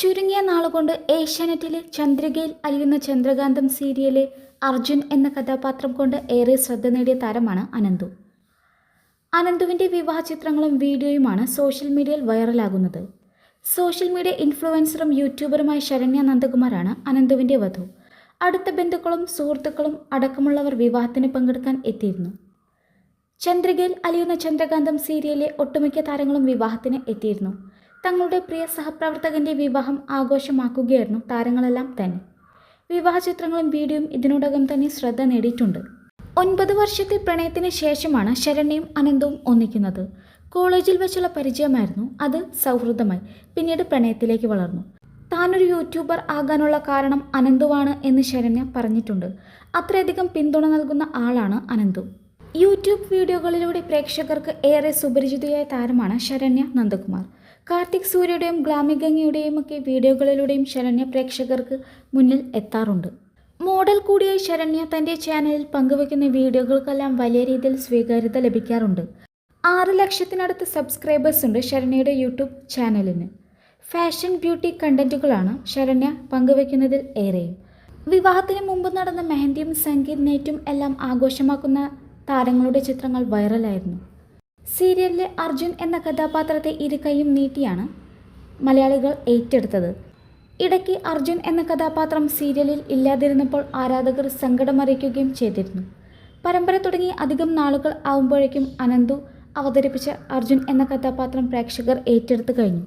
ചുരുങ്ങിയ നാളുകൊണ്ട് ഏഷ്യാനെറ്റിലെ ചന്ദ്രികയിൽ അലിയുന്ന ചന്ദ്രകാന്തം സീരിയലിലെ അർജുൻ എന്ന കഥാപാത്രം കൊണ്ട് ഏറെ ശ്രദ്ധ നേടിയ താരമാണ് അനന്തു. അനന്തുവിന്റെ വിവാഹ ചിത്രങ്ങളും വീഡിയോയുമാണ് സോഷ്യൽ മീഡിയയിൽ വൈറലാകുന്നത്. സോഷ്യൽ മീഡിയ ഇൻഫ്ലുവൻസറും യൂട്യൂബറുമായ ശരണ്യ നന്ദകുമാറാണ് അനന്തുവിന്റെ വധു. അടുത്ത ബന്ധുക്കളും സുഹൃത്തുക്കളും അടക്കമുള്ളവർ വിവാഹത്തിന് പങ്കെടുക്കാൻ എത്തിയിരുന്നു. ചന്ദ്രികയിൽ അലിയുന്ന ചന്ദ്രകാന്തം സീരിയലിലെ ഒട്ടുമിക്ക താരങ്ങളും വിവാഹത്തിന് എത്തിയിരുന്നു. തങ്ങളുടെ പ്രിയ സഹപ്രവർത്തകന്റെ വിവാഹം ആഘോഷമാക്കുകയായിരുന്നു താരങ്ങളെല്ലാം തന്നെ. വിവാഹ ചിത്രങ്ങളും വീഡിയോയും ഇതിനോടകം തന്നെ ശ്രദ്ധ നേടിയിട്ടുണ്ട്. ഒൻപത് വർഷത്തെ പ്രണയത്തിന് ശേഷമാണ് ശരണ്യയും അനന്തവും ഒന്നിക്കുന്നത്. കോളേജിൽ വെച്ചുള്ള പരിചയമായിരുന്നു. അത് സൗഹൃദമായി പിന്നീട് പ്രണയത്തിലേക്ക് വളർന്നു. താനൊരു യൂട്യൂബർ ആകാനുള്ള കാരണം അനന്തുവാണ് എന്ന് ശരണ്യ പറഞ്ഞിട്ടുണ്ട്. അത്രയധികം പിന്തുണ നൽകുന്ന ആളാണ് അനന്തു. യൂട്യൂബ് വീഡിയോകളിലൂടെ പ്രേക്ഷകർക്ക് ഏറെ സുപരിചിതയായ താരമാണ് ശരണ്യ നന്ദകുമാർ. കാർത്തിക് സൂര്യയുടെയും ഗ്ലാമി ഗംഗയുടെയും ഒക്കെ വീഡിയോകളിലൂടെയും ശരണ്യ പ്രേക്ഷകർക്ക് മുന്നിൽ എത്താറുണ്ട്. മോഡൽ കൂടിയായ ശരണ്യ തന്റെ ചാനലിൽ പങ്കുവയ്ക്കുന്ന വീഡിയോകൾക്കെല്ലാം വലിയ രീതിയിൽ സ്വീകാര്യത ലഭിക്കാറുണ്ട്. ആറ് ലക്ഷത്തിനടുത്ത് സബ്സ്ക്രൈബേഴ്സ് ഉണ്ട് ശരണ്യയുടെ യൂട്യൂബ് ചാനലിന് ഫാഷൻ ബ്യൂട്ടി കണ്ടന്റുകളാണ് ശരണ്യ പങ്കുവയ്ക്കുന്നതിൽ ഏറെയും. വിവാഹത്തിന് മുമ്പ് നടന്ന മെഹന്തിയും സംഗീത് നൈറ്റും എല്ലാം ആഘോഷമാക്കുന്ന താരങ്ങളുടെ ചിത്രങ്ങൾ വൈറലായിരുന്നു സീരിയലിലെ അർജുൻ എന്ന കഥാപാത്രത്തെ ഇരുകൈയും നീട്ടിയാണ് മലയാളികൾ ഏറ്റെടുത്തത്. ഇടയ്ക്ക് അർജുൻ എന്ന കഥാപാത്രം സീരിയലിൽ ഇല്ലാതിരുന്നപ്പോൾ ആരാധകർ സങ്കടമറിയിക്കുകയും ചെയ്തിരുന്നു. പരമ്പര തുടങ്ങി അധികം നാളുകൾ ആവുമ്പോഴേക്കും അനന്തു അവതരിപ്പിച്ച അർജുൻ എന്ന കഥാപാത്രം പ്രേക്ഷകർ ഏറ്റെടുത്തു കഴിഞ്ഞു.